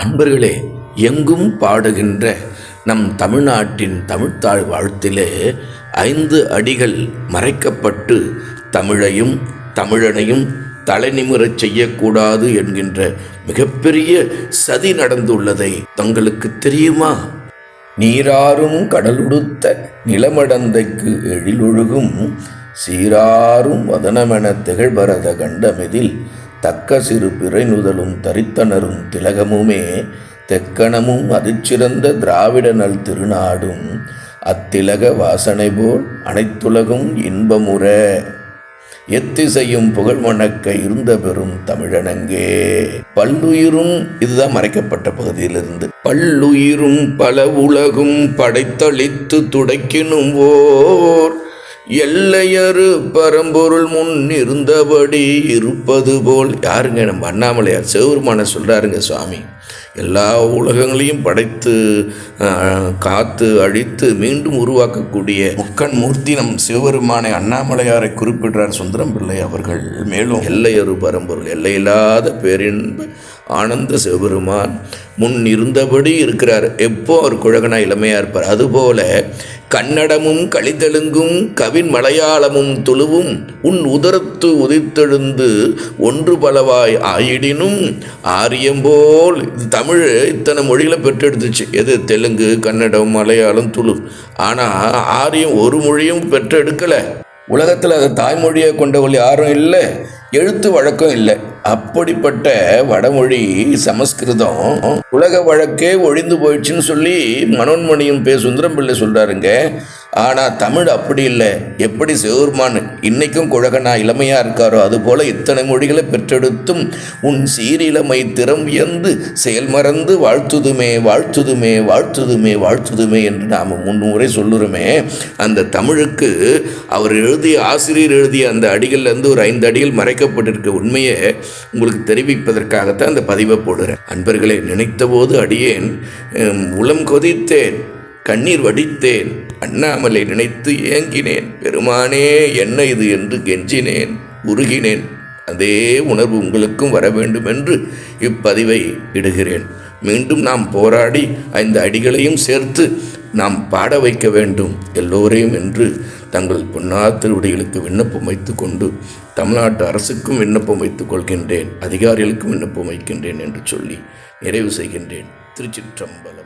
அன்பர்களே எங்கும் பாடுகின்ற நம் தமிழ்நாட்டின் தமிழ்த்தாழ் வாழ்த்திலே ஐந்து அடிகள் மறைக்கப்பட்டு தமிழையும் தமிழனையும் தலைநிமிரச் செய்யக்கூடாது என்கின்ற மிகப்பெரிய சதி நடந்துள்ளதை தங்களுக்கு தெரியுமா? நீராறும் கடலுடுத்த நிலமடந்தைக்கு எழிலொழுகும் சீராறும் வதனமென திகழ்பரத கண்டமெதில் தக்க சிறு பிறைநுதலும் தரித்தனரும் திலகமுமே தெக்கணமும் அதிர்ச்சிறந்த திராவிட நல் திருநாடும் அத்திலக வாசனை போல் அனைத்துலகும் இன்பமுற. எத்திசையும் புகழ் மணக்க இருந்த பெரும் தமிழனங்கே. பல்லுயிரும் இதுதான் மறைக்கப்பட்ட பகுதியிலிருந்து. பல்லுயிரும் பல உலகும் படைத்தளித்து துடைக்கினும் ஓர் எல்லையறு பரம்பொருள் முன் இருந்தபடி இருப்பது போல். யாருங்க நம்ம அண்ணாமலையார்? சிவபெருமான சொல்கிறாருங்க சுவாமி. எல்லா உலகங்களையும் படைத்து காத்து அழித்து மீண்டும் உருவாக்கக்கூடிய முக்கண் மூர்த்தி நம் சிவபெருமானை அண்ணாமலையாரை குறிப்பிடுறார் சுந்தரம் பிள்ளை அவர்கள். மேலும் எல்லையறு பரம்பொருள் எல்லையில்லாத பேரின்ப ஆனந்த சிவபெருமான் முன் இருந்தபடி இருக்கிறார். எப்போ அவர் குழகனா இளமையா இருப்பார்? அதுபோல கன்னடமும் கலிதெலுங்கும் கவின் மலையாளமும் துளுவும் உன் உதரத்து உதித்தெழுந்து ஒன்று பலவாய் ஆயிடினும் ஆரியம்போல் தமிழ் இத்தனை மொழிகளை பெற்றெடுத்துச்சு. எது? தெலுங்கு கன்னடம் மலையாளம் துளு. ஆனால் ஆரியம் ஒரு மொழியும் பெற்றெடுக்கலை. உலகத்தில் அதை தாய்மொழியை கொண்டவள் யாரும் இல்லை. எழுத்து வழக்கம் இல்லை. அப்படிப்பட்ட வடமொழி சமஸ்கிருதம் உலக வழக்கே ஒழிந்து போயிடுச்சுன்னு சொல்லி மனோன்மணியும் பே சுந்தரம் பிள்ளை சொல்கிறாருங்க ஆனால் தமிழ் அப்படி இல்லை. எப்படி சிவருமான் இன்னைக்கும் குழகனா இளமையாக இருக்காரோ அதுபோல் இத்தனை மொழிகளை பெற்றெடுத்தும் உன் சீரிளமை திறம் வியந்து செயல் மறந்து வாழ்த்துதுமே வாழ்த்துதுமே வாழ்த்துதுமே வாழ்த்துதுமே என்று நாம் முன்முறை சொல்லுறோமே. அந்த தமிழுக்கு அவர் எழுதிய ஆசிரியர் எழுதிய அந்த அடிகள்லேருந்து ஒரு ஐந்து அடிகள் மறைக்கப்பட்டிருக்க. உண்மையை உங்களுக்கு தெரிவிப்பதற்காகத்தான் அந்த பதிவை போடுகிறேன் அன்பர்களை நினைத்தபோது அடியேன் உளம் கொதித்தேன். கண்ணீர் வடித்தேன். அண்ணாமலை நினைத்து ஏங்கினேன். பெருமானே என்ன இது? என்று கெஞ்சினேன். உருகினேன். அதே உணர்வு உங்களுக்கும் வர வேண்டும் என்று இப்பதிவை இடுகிறேன். மீண்டும் நாம் போராடி ஐந்து அடிகளையும் சேர்த்து நாம் பாட வைக்க வேண்டும். எல்லோரையும் என்று தங்கள் பொன்னார் திருவடிகளுக்கு விண்ணப்பம் வைத்து கொண்டு தமிழ்நாட்டு அரசுக்கும் விண்ணப்பம் வைத்துக் கொள்கின்றேன். அதிகாரிகளுக்கும் விண்ணப்பம் வைக்கின்றேன் என்று சொல்லி நிறைவு செய்கின்றேன். திருச்சிற்றம்பலம்.